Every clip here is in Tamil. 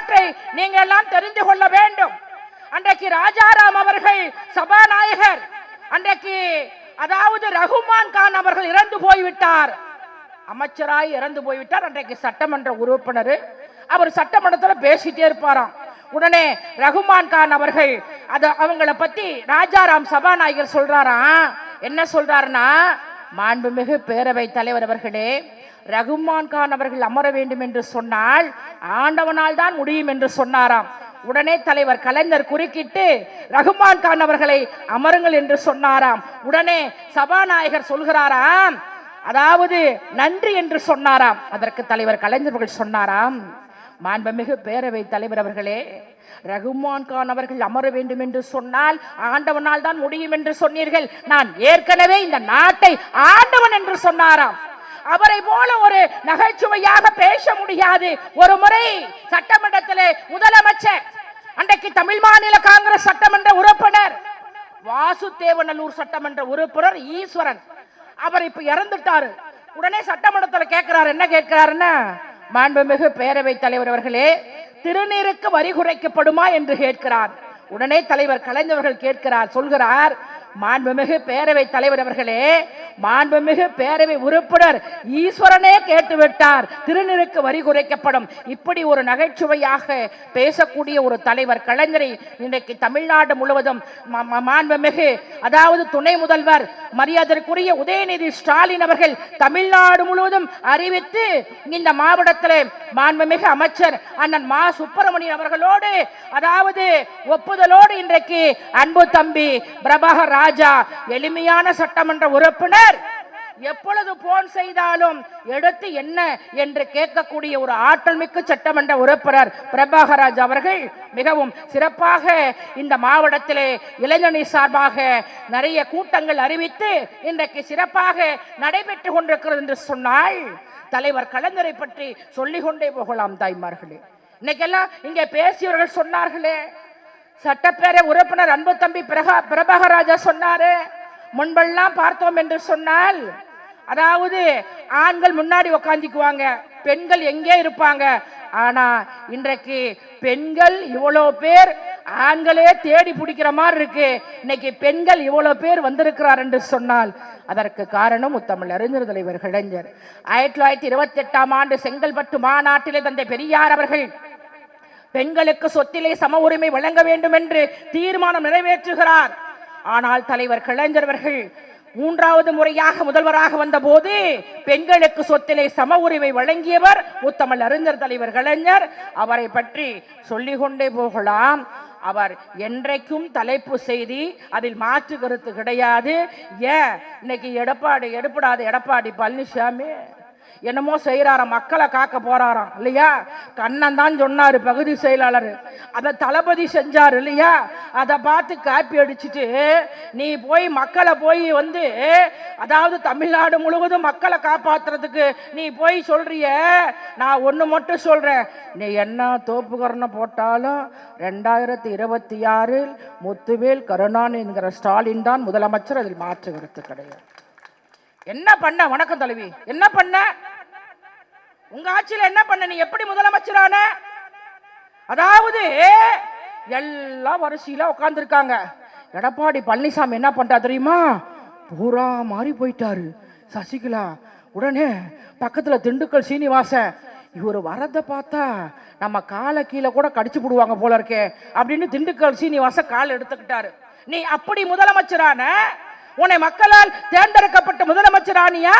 வரலாற்றை நீங்கள் எல்லாம் தெரிந்து கொள்ள வேண்டும். அன்றைக்கு ராஜாராம் அவர்கள் சபாநாயகர். அன்றைக்கு அதாவது ரகுமான் கான் அவர்கள் இறந்து போய்விட்டார். அமைச்சராய் இறந்து போய்விட்டார். அன்றைக்கு சட்டமன்ற உறுப்பினர். அவர் சட்டமன்றத்தில் பேசிட்டே இருப்பாராம். உடனே ரகுமான் கான் அவர்கள் அது அவங்கள பத்தி ராஜாராம் சபாநாயகர் சொல்றாராம். என்ன சொல்றாருன்னா மாண்புமிகு பேரவை தலைவர் அவர்களே ரகுமான் கான் அவர்கள் அமர வேண்டும் என்று சொன்னால் ஆண்டவனால் தான் முடியும் என்று சொன்னாராம். உடனே தலைவர் கலைஞர் குறுக்கிட்டு ரகுமான் கான் அவர்களை அமருங்கள் என்று சொன்னாராம். உடனே சபாநாயகர் சொல்கிறாராம் அதாவது நன்றி என்று சொன்னாராம். அதற்கு தலைவர் கலைஞர்கள் சொன்னாராம் மாண்புமிகு பேரவை தலைவர் அவர்களே ரகுமான் கான் அவர்கள் அமர வேண்டும் என்று சொன்னால் ஆண்டவனால் தான் முடியும் என்று சொன்னீர்கள். நான் ஏற்கனவே இந்த நாட்டை ஆண்டவன் என்று சொன்னாராம். அவரை போல ஒரு நகைச்சுவையாக பேச முடியாது. ஒரு முறை சட்டமன்றத்திலே முதலமைச்சர் அன்றைக்கு தமிழ் மாநில காங்கிரஸ் சட்டமன்ற உறுப்பினர் வாசுதேவநல்லூர் சட்டமன்ற உறுப்பினர் ஈஸ்வரன் அவர் இப்ப இறந்துட்டாரு. உடனே சட்டமன்றத்தில் கேட்கிறார் என்ன கேட்கிறாருன்னா மாண்புமிகு பேரவை தலைவர் அவர்களே திருநீருக்கு வரி குறைக்கப்படுமா? என்று கேட்கிறார். உடனே தலைவர் கலைஞர்கள் கேட்கிறார் சொல்கிறார் மாண்புமிகு பேரவை தலைவர் அவர்களே மாண்புமிகு பேரவை உறுப்பினர் ஈஸ்வரனே கேட்டுவிட்டார். திருநெருக்கு வரி குறைக்கப்படும். இப்படி ஒரு நகைச்சுவையாக பேசக்கூடிய ஒரு தலைவர் கலைஞரை இன்றைக்கு தமிழ்நாடு முழுவதும் மாண்புமிகு அதாவது துணை முதல்வர் மரியாதைக்குரிய உதயநிதி ஸ்டாலின் அவர்கள் தமிழ்நாடு முழுவதும் அறிவித்து இந்த மாவட்டத்தில் மாண்புமிகு அமைச்சர் அண்ணன் மா சுப்பிரமணியன் அவர்களோடு அதாவது ஒப்புதலோடு இன்றைக்கு அன்பு தம்பி பிரபாகர் ராஜா எளிமையான சட்டமன்ற உறுப்பினர். எப்பொழுது போன் செய்தாலும் எடுத்து என்ன என்று கேட்கக்கூடிய ஒரு ஆற்றல் மிக்க சட்டமன்ற உறுப்பினர் பிரபாகராஜ் அவர்கள் மிகவும் சிறப்பாக இந்த மாவட்டத்திலே இளைஞரணி சார்பாக நிறைய கூட்டங்கள் அறிவித்து இன்றைக்கு சிறப்பாக நடைபெற்று கொண்டிருக்கிறது என்று சொன்னால் தலைவர் கலைஞரை பற்றி சொல்லிக்கொண்டே போகலாம் தாய்மார்களே. இன்னைக்கெல்லாம் இங்கே பேசியவர்கள் சொன்னார்களே சட்டப்பேரவை உறுப்பினர் அன்பு தம்பி பிரகா பிரபாகராஜா சொன்னாரு. முன்பெல்லாம் பார்த்தோம் என்று சொன்னால் அதாவது ஆண்கள் முன்னாடி உக்காந்துக்குவாங்க பெண்கள் எங்கே இருப்பாங்க. ஆனா இன்றைக்கு பெண்கள் இவ்வளோ பேர் ஆண்களே தேடி பிடிக்கிற மாதிரி இருக்கு. இன்னைக்கு பெண்கள் இவ்வளோ பேர் வந்திருக்கிறார் என்று சொன்னால் அதற்கு காரணம் முத்தமிழ் அறிஞர் தலைவர் இளைஞர். ஆயிரத்தி தொள்ளாயிரத்தி இருபத்தி எட்டாம் ஆண்டு செங்கல்பட்டு மாநாட்டிலே தந்தை பெரியார் அவர்கள் பெண்களுக்கு சொத்திலே சம உரிமை வழங்க வேண்டும் என்று தீர்மானம் நிறைவேற்றுகிறார். ஆனால் தலைவர் கலைஞரவர்கள் மூன்றாவது முறையாக முதல்வராக வந்தபோது பெண்களுக்கு சொத்திலே சம உரிமை வழங்கியவர் முத்தமிழ் அறிஞர் தலைவர் கலைஞர். அவரை பற்றி சொல்லிக்கொண்டே போகலாம். அவர் என்றைக்கும் தலைப்பு செய்தி அதில் மாற்று கருத்து கிடையாது. ஏன்? இன்னைக்கு எடப்பாடி எடுப்படாத எடப்பாடி பழனிசாமி. என்னமோ செய்கிறாராம் மக்களை காக்க போறாராம் இல்லையா? கண்ணன் தான் சொன்னாரு பகுதி செயலாளர். அதை தளபதி செஞ்சார் இல்லையா? அதை பார்த்து காப்பி அடிச்சுட்டு நீ போய் மக்களை போய் வந்து அதாவது தமிழ்நாடு முழுவதும் மக்களை காப்பாத்துறதுக்கு நீ போய் சொல்றிய? நான் ஒன்று மட்டும் சொல்றேன். நீ என்ன தோப்புக்கரணை போட்டாலும் ரெண்டாயிரத்தி இருபத்தி ஆறில் முத்துவேல் கருணாநிதிங்கிற ஸ்டாலின் தான் முதலமைச்சர் அதில் மாற்று கருத்து கிடையாது. என்ன பண்ண? வணக்கம் தலைவி என்ன பண்ண? உங்க ஆட்சியில என்ன பண்ண? நீ எப்படி முதலமைச்சரான? அதாவது எல்லா வரிசையில உட்காந்துருக்காங்க எடப்பாடி பழனிசாமி என்ன பண்றா தெரியுமா? பூரா மாறி போயிட்டாரு. சசிகலா உடனே பக்கத்துல திண்டுக்கல் சீனிவாசன் இவர் வரதை பார்த்தா நம்ம காலை கீழே கூட கடிச்சு போடுவாங்க போல இருக்கே அப்படின்னு திண்டுக்கல் சீனிவாசன் கால் எடுத்துக்கிட்டாரு. நீ அப்படி முதலமைச்சரான உன்னை மக்களால் தேர்ந்தெடுக்கப்பட்ட முதலமைச்சரானியா?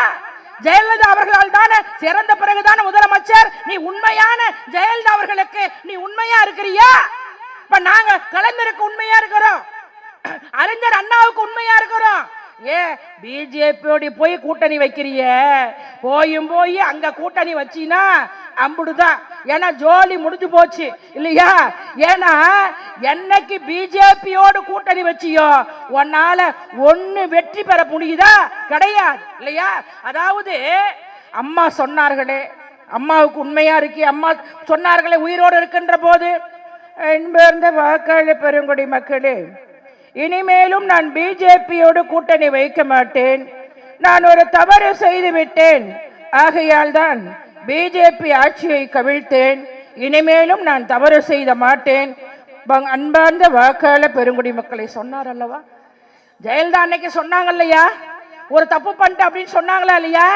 ஜெயலலிதா அவர்களால் தானே சிறந்த பிறகுதான முதலமைச்சர்? நீ உண்மையான ஜெயலலிதா அவர்களுக்கு நீ உண்மையா இருக்கிறியா? இப்ப நாங்க கலைஞருக்கு உண்மையா இருக்கிறோம். அறிஞர் அண்ணாவுக்கு உண்மையா இருக்கிறோம். ஏ பிஜேபியோட போய் கூட்டணி வைக்கிறிய போயும் போய் அங்க கூட்டணி வச்சினா அம்புடுதான் ஏன்னா ஜோலி முடிஞ்சு போச்சு இல்லையா? ஏன்னா என்னைக்கு பிஜேபியோடு கூட்டணி வச்சியோ உன்னால ஒன்னு வெற்றி பெற முடியுதா? கிடையாது இல்லையா? அதாவது அம்மா சொன்னார்களே அம்மாவுக்கு உண்மையா இருக்கு அம்மா சொன்னார்களே உயிரோடு இருக்கின்ற போது என்பர்ந்த வாக்காளி பெருங்குடி மக்களே இனிமேலும் நான் பிஜேபியோடு கூட்டணி வைக்க மாட்டேன். நான் ஒரு தவறு செய்து விட்டேன். ஆகையால் தான் பிஜேபி ஆட்சியை கவிழ்த்தேன். இனிமேலும் நான் தவறு செய்த மாட்டேன். அன்பார்ந்த வாக்காள பெருங்குடி மக்களை சொன்னார் அல்லவா ஜெயலலிதா அன்னைக்கு சொன்னாங்க இல்லையா ஒரு தப்பு பண்ணிட்டு அப்படின்னு சொன்னாங்களா இல்லையா?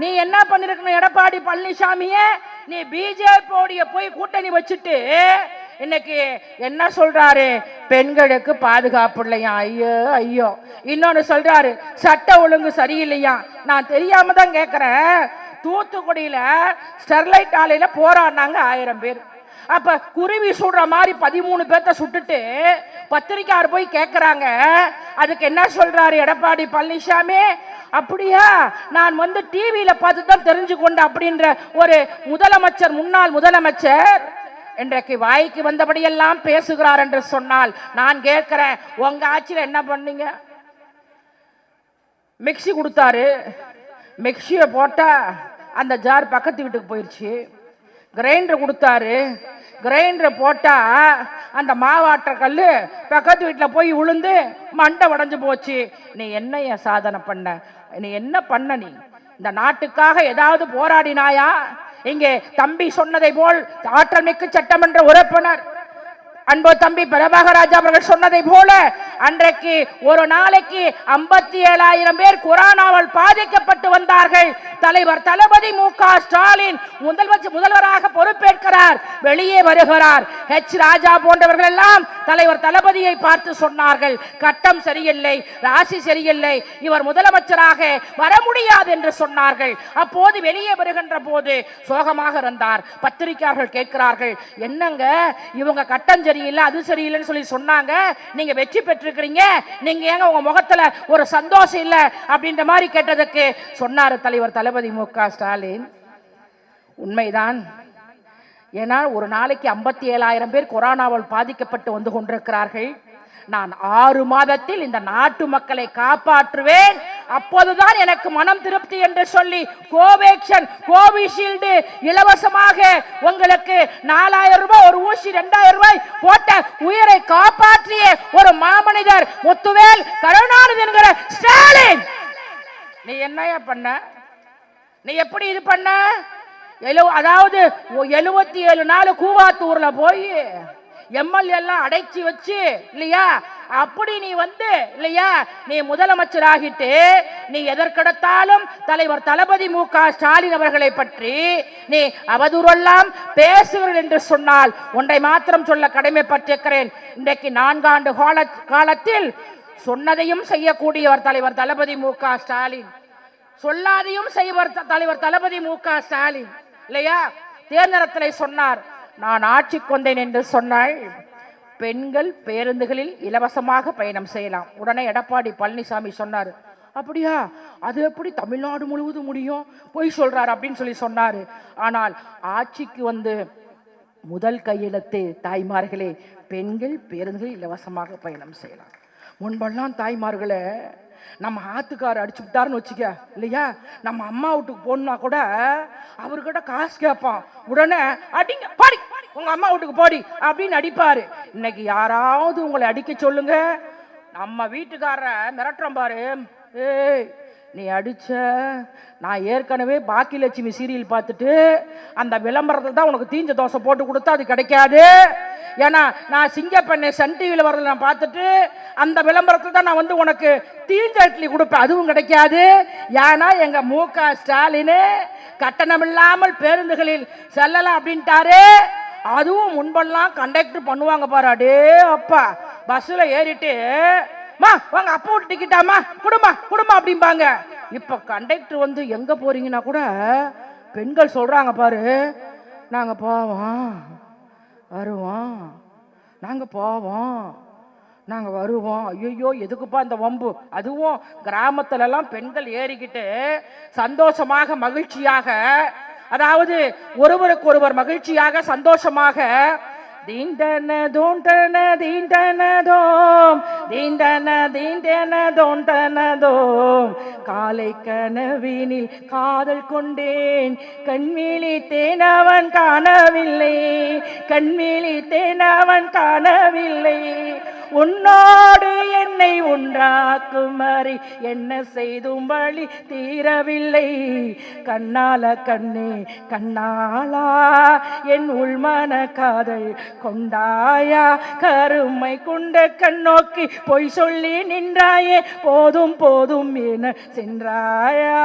நீ என்ன பண்ணிருக்கணும் எடப்பாடி பழனிசாமிய? நீ பிஜேபியோடைய போய் கூட்டணி வச்சுட்டு இன்னைக்கு என்ன சொல்றாரு? பெண்களுக்கு பாதுகாப்பு இல்லையா? ஐயோ ஐயோ. இன்னொன்னு சொல்றாரு சட்ட ஒழுங்கு சரியில்லையா? நான் தெரியாம தான் கேக்குறேன். தூத்துக்குடியில ஸ்டெர்லைட் ஆலையில போராடினாங்க ஆயிரம் பேர். அப்ப குருவி சுடுற மாதிரி பதிமூணு பேர்த்த சுட்டுட்டு பத்திரிக்கையார் போய் கேட்குறாங்க அதுக்கு என்ன சொல்றாரு எடப்பாடி பழனிசாமி? அப்படியா நான் வந்து டிவியில பார்த்து தான் தெரிஞ்சு கொண்டேன் அப்படின்ற ஒரு முதலமைச்சர் முன்னாள் முதலமைச்சர் இன்றைக்கு வாய்க்கு வந்தபடியெல்லாம் பேசுகிறார் என்று சொன்னால் நான் கேட்கிறேன். உங்க ஆட்சியில் என்ன பண்ணீங்க? மிக்ஸி கொடுத்தாரு. மிக்சியை போட்டால் அந்த ஜார் பக்கத்து வீட்டுக்கு போயிடுச்சு கிரைண்டர் கொடுத்தாரு. கிரைண்டரை போட்டால் அந்த மாவாட்டுற கல் பக்கத்து வீட்டில் போய் விழுந்து மண்டை உடஞ்சு போச்சு. நீ என்ன என் சாதனை பண்ண? நீ என்ன பண்ண நீ? இந்த நாட்டுக்காக ஏதாவது போராடினாயா? இங்கே தம்பி சொன்னதை போல் ஆற்றல் மிக்க சட்டமன்ற உறுப்பினர் அன்போ தம்பி பிரபாகராஜா அவர்கள் சொன்னதை போல அன்றைக்கு ஒரு நாளைக்கு ஐம்பத்தி ஏழாயிரம் பேர் கொரோனாவால் பாதிக்கப்பட்டு வந்தார்கள். தலைவர் தளபதி மு க ஸ்டாலின் முதல்வர் முதல்வராக பொறுப்பேற்கிறார். வெளியே வருகிறார். ஹெச் ராஜா போன்றவர்கள் எல்லாம் தலைவர் தளபதியை பார்த்து சொன்னார்கள். கட்டம் சரியில்லை ராசி சரியில்லை இவர் முதலமைச்சராக வர முடியாது என்று சொன்னார்கள். அப்போது வெளியே வருகின்ற போது சோகமாக இருந்தார். பத்திரிகையாளர்கள் கேட்கிறார்கள் என்னங்க இவங்க கட்டம் சரியில்லை அது சரியில்லைன்னு சொல்லி சொன்னாங்க. நீங்க வெற்றி பெற்றிருக்கிறீங்க. நீங்க ஏங்க உங்க முகத்துல ஒரு சந்தோஷம் இல்லை அப்படின்ற மாதிரி கேட்டதுக்கு சொன்னார் தலைவர் தளபதி மு க ஸ்டாலின். உண்மைதான். ஏன்னா ஒரு நாளைக்கு ஐம்பத்தி ஏழாயிரம் பேர் கொரோனாவால் பாதிக்கப்பட்டு வந்து கொண்டிருக்கிறார்கள். நான் ஆறு மாதத்தில் இந்த நாட்டு மக்களை காப்பாற்றுவேன். அப்போதுதான் எனக்கு மனம் திருப்தி என்று சொல்லி கோவேக்சன் கோவிஷீல்டு இலவசமாக உங்களுக்கு நாலாயிரம் ரூபாய் ஒரு ஊசி ரெண்டாயிரம் ரூபாய் போட்ட உயிரை காப்பாற்றிய ஒரு மாமனிதர் முத்துவேல் கருணாநிதி என்கிற ஸ்டாலின். நீ என்னையா பண்ண? நீ எப்படி இது பண்ண? எழு அதாவது எழுபத்தி ஏழு நாள் கூவாத்தூர்ல போய் எம்எல்ஏ எல்லாம் அடைச்சி வச்சு இல்லையா? அப்படி நீ வந்து இல்லையா நீ முதலமைச்சர் ஆகிட்டு நீ எதற்கெடுத்தாலும் தலைவர் தளபதி மு க ஸ்டாலின் அவர்களை பற்றி நீ அவதூறெல்லாம் பேசுகிறீர்கள் என்று சொன்னால் ஒன்றை மாத்திரம் சொல்ல கடமைப்பட்டிருக்கிறேன். இன்றைக்கு நான்காண்டு கால காலத்தில் சொன்னதையும் செய்யக்கூடியவர் தலைவர் தளபதி மு க ஸ்டாலின். சொல்லாதையும் செய்வர் தலைவர் தளபதி மு க ஸ்டாலின். இல்லையா? தேர்தலத்தில் சொன்னார் நான் ஆட்சிக்கு வந்தேன் என்று சொன்னாள். பெண்கள் பேருந்துகளில் இலவசமாக பயணம் செய்யலாம். உடனே எடப்பாடி பழனிசாமி சொன்னார் அப்படியா? அது எப்படி தமிழ்நாடு முழுவதும் முடியும்? பொய் சொல்றாரு அப்படின்னு சொல்லி சொன்னாரு. ஆனால் ஆட்சிக்கு வந்து முதல் கையெழுத்து தாய்மார்களே பெண்கள் பேருந்துகள் இலவசமாக பயணம் செய்யலாம். முன்பெல்லாம் தாய்மார்களை நம்ம ஆத்துக்கார அடிச்சு விட்டாருன்னு வச்சுக்க இல்லையா? நம்ம அம்மா வீட்டுக்கு போகணும்னா கூட அவர்கிட்ட காசு கேட்பான். உடனே அடிங்க பாடி உங்க அம்மா வீட்டுக்கு போடி அப்படின்னு அடிப்பாரு. இன்னைக்கு யாராவது உங்களை அடிக்க சொல்லுங்க. நம்ம வீட்டுக்காரரை மிரட்டுறோம் பாரு. ஏய் நீ அடிச்ச நான் ஏற்கனவே பாக்கியலட்சுமி சீரியல் பார்த்துட்டு அந்த விளம்பரத்தில் தான் உனக்கு தீஞ்ச தோசை போட்டு கொடுத்தா அது கிடைக்காது. ஏன்னா நான் சிங்கப்பெண்ணை சன் டிவியில் வரல நான் பார்த்துட்டு அந்த விளம்பரத்தில் தான் நான் வந்து உனக்கு தீஞ்ச இட்லி கொடுப்பேன். அதுவும் கிடைக்காது. ஏன்னா எங்கள் மு க ஸ்டாலின் கட்டணம் இல்லாமல் பேருந்துகளில் செல்லலாம் அப்படின்ட்டாரு. அதுவும் முன்பெல்லாம் கண்டக்டர் பண்ணுவாங்க பாரு. அடே அப்பா பஸ்ஸில் ஏறிட்டு மா வாங்க அப்போ டிக்கெட்டாமா குடுமா குடுமா அப்படிம்பாங்க. இப்ப கண்டக்டர் வந்து எங்க போறீங்கன்னா கூட பெண்கள் சொல்றாங்க பாரு நாங்க போவோம் வருவோம் நாங்க போவோம் நாங்க வருவோம். ஐயோ எதுக்குப்பா இந்த வம்பு? அதுவும் கிராமத்துல எல்லாம் பெண்கள் ஏறிக்கிட்டு சந்தோஷமாக மகிழ்ச்சியாக அதாவது ஒருவருக்கு ஒருவர் மகிழ்ச்சியாக சந்தோஷமாக தீண்டன தூண்டன தீண்டனதோம். தீண்டன தீண்டன தோண்டனதோம். காலை கனவினில் காதல் கொண்டேன். கண்மீழி தேனவன் காணவில்லை. கண்மீழி தேனவன் காணவில்லை. உன்னோடு என்னை உண்டாக்குமாறி என்ன செய்தும் வழி தீரவில்லை. கண்ணால கண்ணே கண்ணாலா என் உள்மன காதல் கொண்டாயா? கருமை கொண்ட கண்ணோக்கி பொய் சொல்லி நின்றாயே போதும் போதும் என சென்றாயா?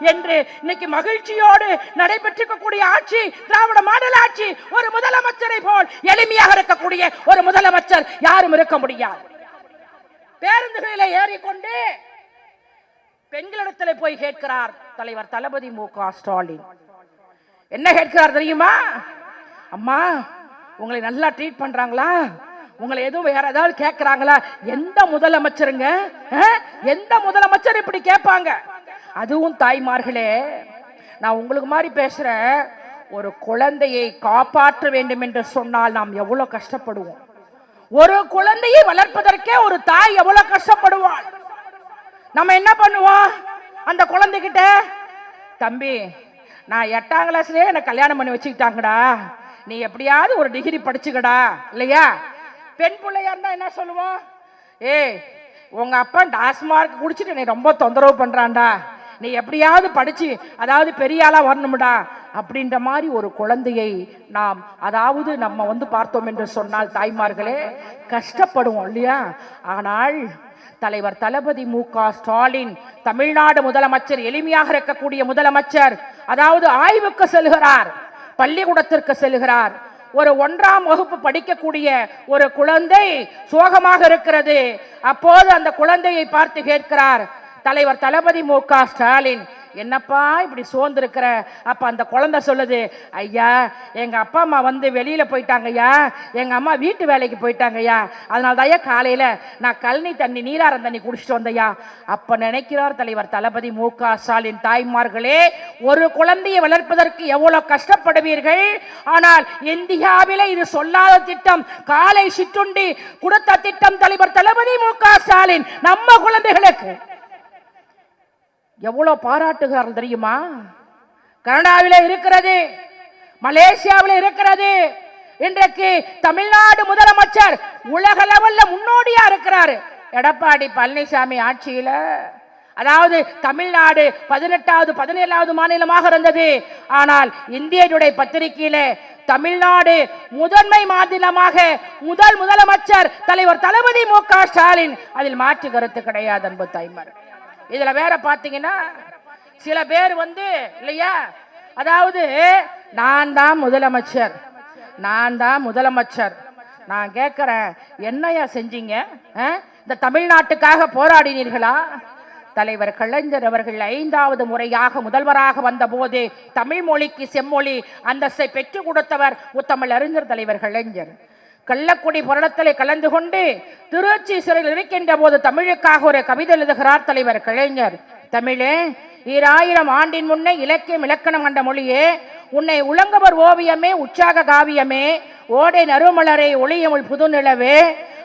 என்று இன்னைக்கு மகிழ்ச்சியோடு நடைபெற்றிருக்கக்கூடிய ஆட்சி திராவிட மாடல் ஆட்சி ஒரு முதலமைச்சரை போல் எளிமையாக இருக்கக்கூடிய ஒரு முதலமைச்சர் யாரும் இருக்க முடியாது. பேருந்துகளில் ஏறிக்கொண்டு பெண்களிடத்தில் போய் கேட்கிறார் தலைவர் தளபதி மு க ஸ்டாலின். என்ன கேட்கிறார் தெரியுமா? அம்மா உங்களை நல்லா ட்ரீட் பண்றாங்களா? உங்களை எதுவும் வேற ஏதாவது கேட்கறாங்களா எந்த முதலமைச்சருங்க? எந்த முதலமைச்சர் இப்படி கேட்பாங்க? அதுவும் தாய்மார்களே நான் உங்களுக்கு மாதிரி பேசுறேன். ஒரு குழந்தையை காப்பாற்ற வேண்டும் என்று சொன்னால் நாம் எவ்வளவு கஷ்டப்படுவோம். ஒரு குழந்தையை வளர்ப்பதற்கே ஒரு தாய் எவ்வளவு கஷ்டப்படுவாள்? நம்ம என்ன பண்ணுவோம்? அந்த குழந்தைகிட்ட தம்பி நான் எட்டாம் கிளாஸ்லயே எனக்கு கல்யாணம் பண்ணி வச்சுக்கிட்டாங்கடா. நீ எப்படியாவது ஒரு டிகிரி படிச்சுக்கடா. இல்லையா? பெண் பிள்ளையா இருந்தா என்ன சொல்லுவோம்? ஏய் உங்க அப்பா டாஸ்மார்க் குடிச்சிட்டு நீ ரொம்ப தொந்தரவு பண்றான்டா. நீ எப்படியாவது படிச்சு அதாவது பெரிய ஆளா வரணும்டா. அப்படின்ற மாதிரி ஒரு குழந்தையை நாம் அதாவது நம்ம வந்து பார்த்தோம் என்று சொன்னால் தாய்மார்களே கஷ்டப்படுவோம் இல்லையா? ஆனால் தலைவர் தளபதி மு க ஸ்டாலின் தமிழ்நாடு முதலமைச்சர் எளிமையாக இருக்கக்கூடிய முதலமைச்சர் அதாவது ஆய்வுக்கு செல்கிறார் பள்ளிக்கூடத்திற்கு செல்கிறார். ஒரு ஒன்றாம் வகுப்பு படிக்கக்கூடிய ஒரு குழந்தை சோகமாக இருக்கிறது. அப்போது அந்த குழந்தையை பார்த்து கேட்கிறார் தலைவர் தளபதி மு க ஸ்டாலின் என்னப்பா இப்படி சோர்ந்துருக்கிற? அப்ப அந்த குழந்தை சொல்லுது ஐயா எங்க அப்பா அம்மா வந்து வெளியில போயிட்டாங்க ஐயா எங்க அம்மா வீட்டு வேலைக்கு போயிட்டாங்க ஐயா அதனால தான் காலையில நான் கழனி தண்ணி நீராரம் தண்ணி குடிச்சிட்டு வந்தையா அப்ப நினைக்கிறார் தலைவர் தளபதி மு. க. ஸ்டாலின் தாய்மார்களே ஒரு குழந்தையை வளர்ப்பதற்கு எவ்வளவு கஷ்டப்படுவீர்கள்? ஆனால் இந்தியாவில் இது சொல்லாத திட்டம் காலை சிற்றுண்டி கொடுத்த திட்டம் தலைவர் தளபதி மு. க. ஸ்டாலின் நம்ம குழந்தைகளுக்கு. எவ்வளோ பாராட்டுகிறார் தெரியுமா? கனடாவில் இருக்கிறது மலேசியாவில் இருக்கிறது. இன்றைக்கு தமிழ்நாடு முதலமைச்சர் உலக லெவல்ல முன்னோடியா இருக்கிறாரு. எடப்பாடி பழனிசாமி ஆட்சியில. அதாவது தமிழ்நாடு பதினெட்டாவது பதினேழாவது மாநிலமாக இருந்தது. ஆனால் இந்தியனுடைய பத்திரிகையில தமிழ்நாடு முதன்மை மாநிலமாக முதல் முதலமைச்சர் தலைவர் தளபதி மு க ஸ்டாலின் அதில் மாற்று கருத்து கிடையாது அன்பு தாய்மார் இதுல வேற பாத்தீங்கன்னா சில பேர் வந்து இல்லையா? அதாவது நான் தான் முதலமைச்சர். நான் தான் முதலமைச்சர். நான் கேட்குறேன் என்னையா செஞ்சீங்க? ஆ? இந்த தமிழ்நாட்டுக்காக போராடினீர்களா? தலைவர் கலைஞர் அவர்கள் ஐந்தாவது முறையாக முதல்வராக வந்தபோது தமிழ் மொழிக்கு செம்மொழி அந்தஸ்தை பெற்றுக் கொடுத்தவர் உத்தமிழ் அறிஞர் தலைவர் கலைஞர். கள்ளக்குடி போராட்டத்திலே கலந்து கொண்டு திருச்சி சிறையில் இருக்கின்ற போது தமிழுக்காக ஒரு கவிதை எழுதுகிறார் தலைவர் கலைஞர். தமிழே ஈராயிரம் ஆண்டின் முன்னே இலக்கியம் இலக்கணம் கண்ட மொழியே உன்னை உலங்கவர் ஓவியமே உற்சாக காவியமே ஓடை நறுமலரை ஒளியமுள் புதுநிலவே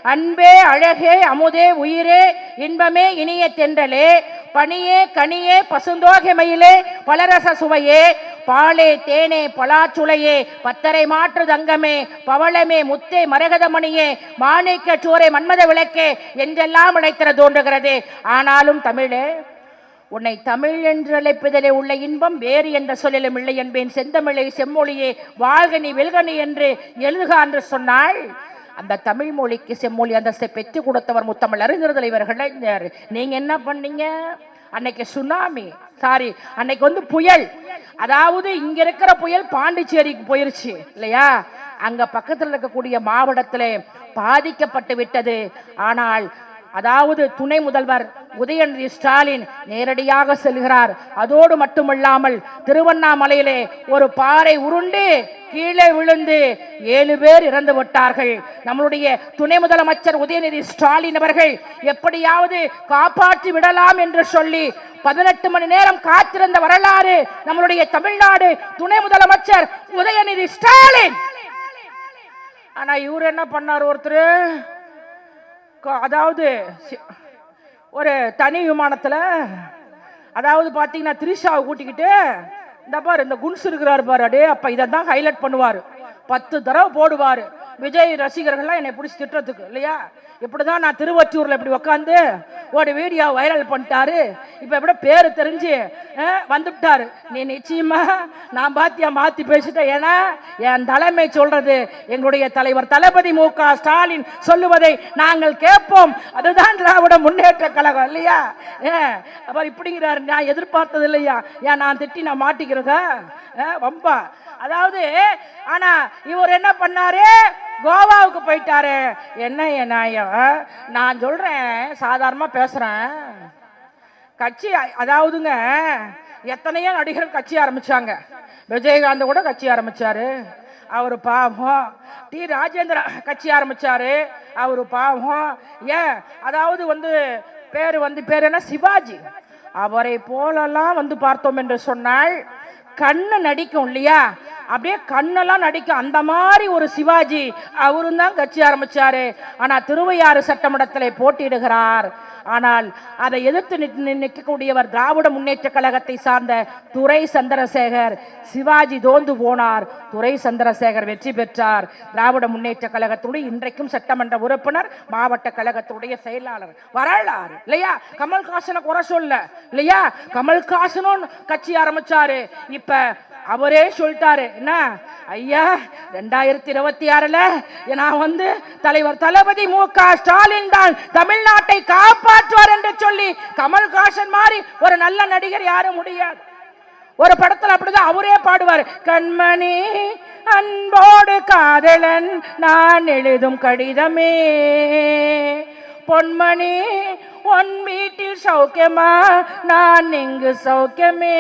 அன்பே அழகே அமுதே உயிரே இன்பமே இனிய தென்றலே பனியே கனியே பசுந்தோகை மயிலே பலரச சுவையே பாலே தேனே பலாச்சுளையே பத்தரை மாற்று தங்கமே பவளமே முத்தே மரகதமணியே மாணிக்க சோரை மன்மத விளக்கே என்றெல்லாம் அழைத்திர தோன்றுகிறது. ஆனாலும் தமிழே உன்னை தமிழ் என்று அழைப்பதிலே உள்ள இன்பம் வேறு என்ற சொல்லிலும் இல்லை என்பேன். செந்தமிழை செம்மொழியே வாழ்கனி வெல்கனி என்று எழுதுக என்று சொன்னாள். அந்த தமிழ் மொழிக்கு செம்மொழி அந்தஸ்தை பெற்றுக் கொடுத்தவர் முத்தமிழ் அறிஞர் தலைவர் கலைஞர் நீங்க என்ன பண்ணீங்க? அன்னைக்கு சுனாமி சாரி அன்னைக்கு வந்து புயல். அதாவது இங்க இருக்கிற புயல் பாண்டிச்சேரிக்கு போயிருச்சு இல்லையா? அங்க பக்கத்தில் இருக்கக்கூடிய மாவட்டத்திலே பாதிக்கப்பட்டு விட்டது. ஆனால் அதாவது துணை முதல்வர் உதயநிதி ஸ்டாலின் நேரடியாக செல்கிறார். அதோடு மட்டுமல்லாமல் திருவண்ணாமலையிலே ஒரு பாறை உருண்டு கீழே விழுந்து ஏழு பேர் இறந்து விட்டார்கள். நம்மளுடைய துணை முதலமைச்சர் உதயநிதி ஸ்டாலின் அவர்கள் எப்படியாவது காப்பாற்றி விடலாம் என்று சொல்லி பதினெட்டு மணி நேரம் காத்திருந்த வரலாறு நம்மளுடைய தமிழ்நாடு துணை முதலமைச்சர் உதயநிதி ஸ்டாலின். ஆனா இவர் என்ன பண்ணார் ஒருத்தர்? அதாவது சி- ஒரு தனி விமானத்தில் அதாவது பார்த்தீங்கன்னா திரிஷாவை கூட்டிக்கிட்டு இந்த பாரு இந்த குன்ஸ் இருக்கிறாரு பாரு அடே அப்போ இதை தான் ஹைலைட் பண்ணுவார். பத்து தடவை போடுவார். விஜய் ரசிகர்கள்லாம் என்னை பிடிச்சி திட்டுறதுக்கு இல்லையா? இப்படிதான் நான் திருவொற்றியூர்ல இப்படி உட்காந்து ஒரு வீடியோ வைரல் பண்ணிட்டாரு. இப்ப எப்படி பேரு தெரிஞ்சு வந்துவிட்டாரு நீ நிச்சயமா நான் பாத்தியா மாத்தி பேசிட்டேன். ஏன்னா என் தலைமை சொல்றது எங்களுடைய தலைவர் தளபதி மு க ஸ்டாலின் சொல்லுவதை நாங்கள் கேட்போம். அதுதான் திராவிட முன்னேற்ற கழகம் இல்லையா? ஏன் அவர் இப்படிங்கிறாரு. நான் எதிர்பார்த்தது இல்லையா? ஏன் நான் திட்டி நான் மாட்டிக்கிறதா ரொம்ப அதாவது ஆனா இவர் என்ன பண்ணாரு? கோவாவுக்கு போயிட்டாரு. என்ன என் நியாயம் நான் சொல்றேன் சாதாரணமா பேசுறேன். கட்சி அதாவதுங்க எத்தனையோ நடிகர்கள் கட்சி ஆரம்பிச்சாங்க. விஜயகாந்த் கூட கட்சி ஆரம்பிச்சாரு. அவர் பாவம். டி. ராஜேந்திர கட்சி ஆரம்பிச்சாரு. அவர் பாவம். ஏன்? அதாவது வந்து பேர் வந்து பேர் என்ன? சிவாஜி. அவரை போலெல்லாம் வந்து பார்த்தோம் என்று சொன்னால் கண்ணு நடிக்கும் இல்லையா? அப்படியே கண்ணெல்லாம் நடிக்கும். அந்த மாதிரி ஒரு சிவாஜி அவரும் தான் கட்சி ஆரம்பிச்சாரு. ஆனா திருவையாறு சட்டமன்றத்திலே போட்டியிடுகிறார். ஆனால் அதை எதிர்த்து நிற்கக்கூடியவர் திராவிட முன்னேற்ற கழகத்தை சார்ந்த துரை சந்திரசேகர் சிவாஜி தோந்து போனார். துரை சந்திரசேகர் வெற்றி பெற்றார். திராவிட முன்னேற்ற கழகத்துடைய இன்றைக்கும் சட்டமன்ற உறுப்பினர் மாவட்ட கழகத்துடைய செயலாளர். வரலாறு இல்லையா? கமல்ஹாசனை குறை சொல்ல இல்லையா? கமல்ஹாசனும் கட்சி ஆரம்பிச்சாரு. இப்ப அவரே சொல்லிட்டாரு. என்ன? ஐயா ரெண்டாயிரத்தி இருபத்தி ஆறுல நான் வந்து தலைவர் தளபதி மு க ஸ்டாலின் தான் தமிழ்நாட்டை காப்பாற்றுவார் என்று சொல்லி கமல்ஹாசன் மாதிரி ஒரு நல்ல நடிகர் யாரும் முடியாது. ஒரு படத்துல அப்படிதான் அவரே பாடுவார். கண்மணி அன்போடு காதலன் நான் எழுதும் கடிதமே. பொன்மணி உன் வீட்டில் சௌக்கியமா? நான் இங்கு சௌக்கியமே.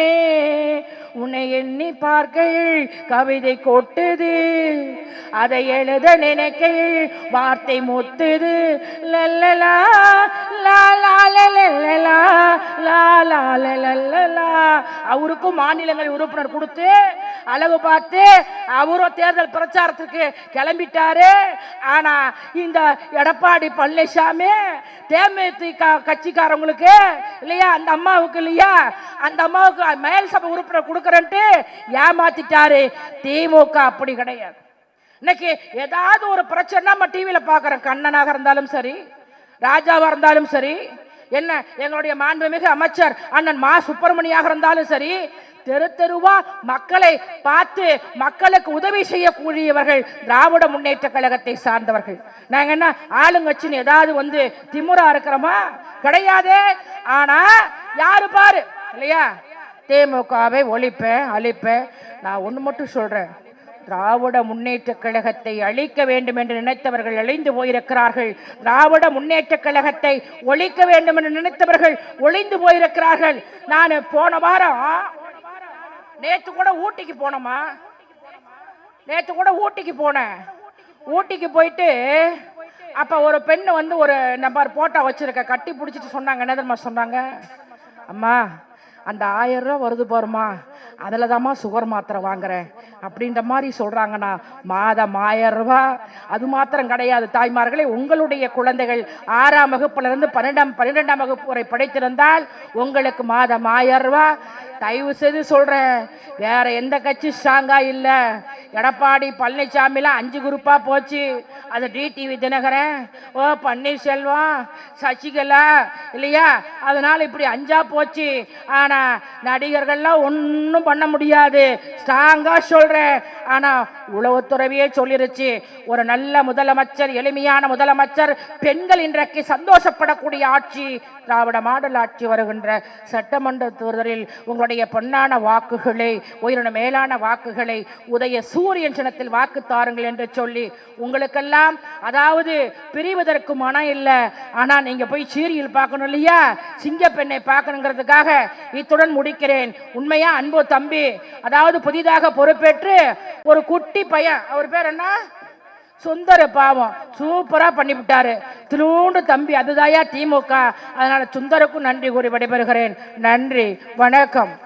உன்னை எண்ணி பார்க்கையில் கவிதை கொட்டுது அதை எழுத நினைக்கையில் வார்த்தை முத்துது லல்லலா லா லா அவருக்கும் மாநிலங்கள் உறுப்பினர் கொடுத்து அழகு பார்த்து அவரும் தேர்தல் பிரச்சாரத்துக்கு கிளம்பிட்டாரு ஆனா இந்த எடப்பாடி பழனிசாமி தேமுதிக கட்சிக்காரங்களுக்கு இல்லையா அந்த அம்மாவுக்கு இல்லையா அந்த அம்மாவுக்கு மேல் சபை உறுப்பினர் கொடுக்கறன்ட்டு ஏமாத்திட்டாரு. திமுக அப்படி கிடையாது. இன்னைக்கு ஏதாவது ஒரு பிரச்சனை நம்ம டிவியில பார்க்குறோம். கண்ணனாக இருந்தாலும் சரி ராஜாவா இருந்தாலும் சரி என்ன எங்களுடைய மாண்புமிகு அமைச்சர் அண்ணன் மா சுப்பிரமணியாக இருந்தாலும் சரி தெரு தெருவா மக்களை பார்த்து மக்களுக்கு உதவி செய்யக்கூடியவர்கள் திராவிட முன்னேற்ற கழகத்தை சார்ந்தவர்கள். நாங்க என்ன ஆளுங்கட்சின்னு ஏதாவது வந்து திமுறா இருக்கிறோமா? கிடையாது. ஆனா யாரு பாரு இல்லையா? திமுகவை ஒழிப்பேன் அழிப்பேன் நான் ஒன்று மட்டும் சொல்கிறேன் திராவிட முன்னேற்ற கழகத்தை அழிக்க வேண்டும் என்று நினைத்தவர்கள் அழிந்து போயிருக்கிறார்கள். திராவிட முன்னேற்ற கழகத்தை ஒழிக்க வேண்டும் என்று நினைத்தவர்கள் ஒளிந்து போயிருக்கிறார்கள். நான் போன வாரம் நேற்று கூட ஊட்டிக்கு போனோமா? நேற்று கூட ஊட்டிக்கு போனேன். ஊட்டிக்கு போயிட்டு அப்போ ஒரு பெண்ணு வந்து ஒரு நம்பர் போட்டோ வச்சுருக்க கட்டி பிடிச்சிட்டு சொன்னாங்க. என்ன தெரியுமா சொன்னாங்க? அம்மா அந்த ஆயிரம் ரூபா வருது பாருமா அதில் தாம்மா சுகர் மாத்திரை வாங்குறேன் அப்படின்ற மாதிரி சொல்கிறாங்கண்ணா மாதம் ஆயிரம் ரூபா அது மாத்திரம் கிடையாது. தாய்மார்களே உங்களுடைய குழந்தைகள் ஆறாம் வகுப்புலேருந்து பன்னெண்டாம் பன்னிரெண்டாம் வகுப்பு வரை படித்திருந்தால் உங்களுக்கு மாதம் ஆயிரம் ரூபா தயவு செய்து சொல்கிறேன் வேற எந்த கட்சி ஸ்ட்ராங்காக இல்லை. எடப்பாடி பழனிசாமிலாம் அஞ்சு குரூப்பாக போச்சு. அது டிடிவி தினகரன். ஓ பன்னீர்செல்வம் சசிகலா இல்லையா? அதனால் இப்படி அஞ்சா போச்சு. ஆனால் நடிகர்கள்லாம் ஒன்றும் பண்ண முடியாது. ஸ்ட்ராங்கா சொல்றேன். ஆனா உளவுத்துறவையே சொல்லிருச்சு. ஒரு நல்ல முதலமைச்சர் எளிமையான முதலமைச்சர் பெண்கள் இன்றைக்கு சந்தோஷப்படக்கூடிய ஆட்சி திராவிட மாடல் ஆட்சி வருகின்ற சட்டமன்ற தேர்தலில் உங்களுடைய பொன்னான வாக்குகளை உயிரின மேலான வாக்குகளை உதய சூரியன் சின்னத்தில் வாக்கு தாருங்கள் என்று சொல்லி உங்களுக்கெல்லாம் அதாவது பிரிவதற்கு மனம் இல்லை. ஆனா நீங்க போய் சீரியல் பார்க்கணும் இல்லையா? சிங்கப்பெண்ணை பார்க்கணுங்கிறதுக்காக இத்துடன் முடிக்கிறேன். உண்மையா அன்பு தம்பி தம்பி அதாவது புதிதாக பொறுப்பேற்று ஒரு குட்டி பையன். அவர் பேர் என்ன? சுந்தர பாவம். சூப்பரா பண்ணிவிட்டாரு. திருண்டு தம்பி அதுதாயா திமுக அதனால சுந்தருக்கும் நன்றி கூறி விடைபெறுகிறேன். நன்றி வணக்கம்.